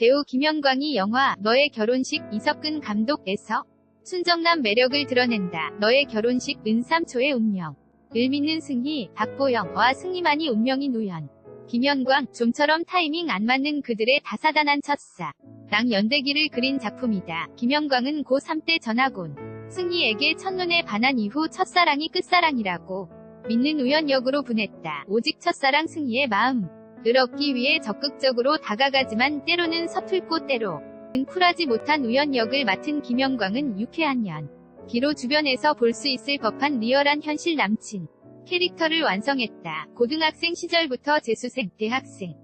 배우 김영광이 영화 너의 결혼식 이석근 감독에서 순정남 매력을 드러낸다. 너의 결혼식 은삼초의 운명. 을 믿는 승희, 박보영과 승희만이 운명인 우연. 김영광, 좀처럼 타이밍 안 맞는 그들의 다사다난 첫사. 랑 연대기를 그린 작품이다. 김영광은 고3 때 전학 온. 승희에게 첫눈에 반한 이후 첫사랑이 끝사랑이라고 믿는 우연 역으로 보냈다. 오직 첫사랑 승희의 마음. 을 얻기 위해 적극적으로 다가가지만 때로는 서툴고 때로 는 쿨하지 못한 우연 역을 맡은 김영광은 유쾌한 연. 기로 주변에서 볼 수 있을 법한 리얼한 현실 남친. 캐릭터를 완성했다. 고등학생 시절부터 재수생, 대학생,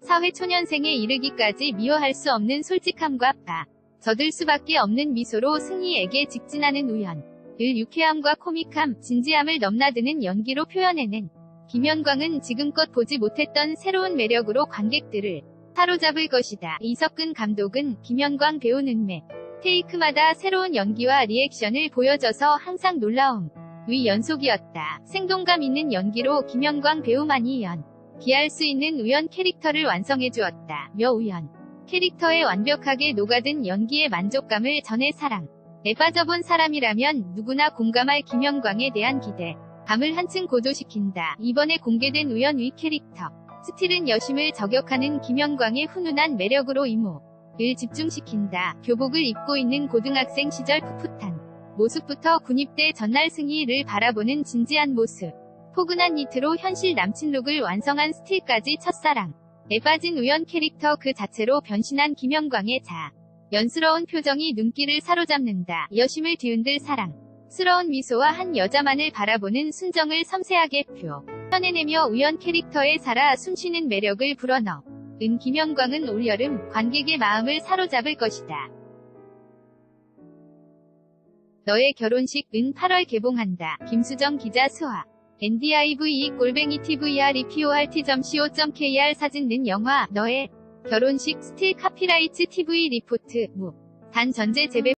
사회초년생에 이르기까지 미워할 수 없는 솔직함과 바, 젖을 수밖에 없는 미소로 승희에게 직진하는 우연. 을 유쾌함과 코믹함, 진지함을 넘나드는 연기로 표현해낸 김현광은 지금껏 보지 못했던 새로운 매력으로 관객들을 사로잡을 것이다. 이석근 감독은 김현광 배우 눈매, 테이크마다 새로운 연기와 리액션을 보여줘서 항상 놀라움. 위 연속이었다. 생동감 있는 연기로 김현광 배우만이 연. 기할 수 있는 우연 캐릭터를 완성해 주었다. 며 우연. 캐릭터에 완벽하게 녹아든 연기의 만족감을 전해 사랑. 에 빠져본 사람이라면 누구나 공감할 김영광에 대한 기대. 감을 한층 고조시킨다. 이번에 공개된 우연 위 캐릭터. 스틸은 여심을 저격하는 김영광의 훈훈한 매력으로 이모. 을 집중시킨다. 교복을 입고 있는 고등학생 시절 풋풋한 모습부터 군입대 전날 승희를 바라보는 진지한 모습. 포근한 니트로 현실 남친 룩을 완성한 스틸까지 첫사랑. 에 빠진 우연 캐릭터 그 자체로 변신한 김영광의 자. 연스러운 표정이 눈길을 사로잡는다. 여심을 뒤흔들 사랑. 스러운 미소와 한 여자만을 바라보는 순정을 섬세하게 표. 현해내며 우연 캐릭터에 살아 숨쉬는 매력을 불어넣어. 은 김영광은 올여름 관객의 마음을 사로잡을 것이다. 너의 결혼식 은 8월 개봉한다. 김수정 기자 수화. ndiv 골뱅이 tvr eport.co.kr 사진 는 영화 너의 결혼식 스틸 카피라이츠 tv 리포트 무. 단 전제 재배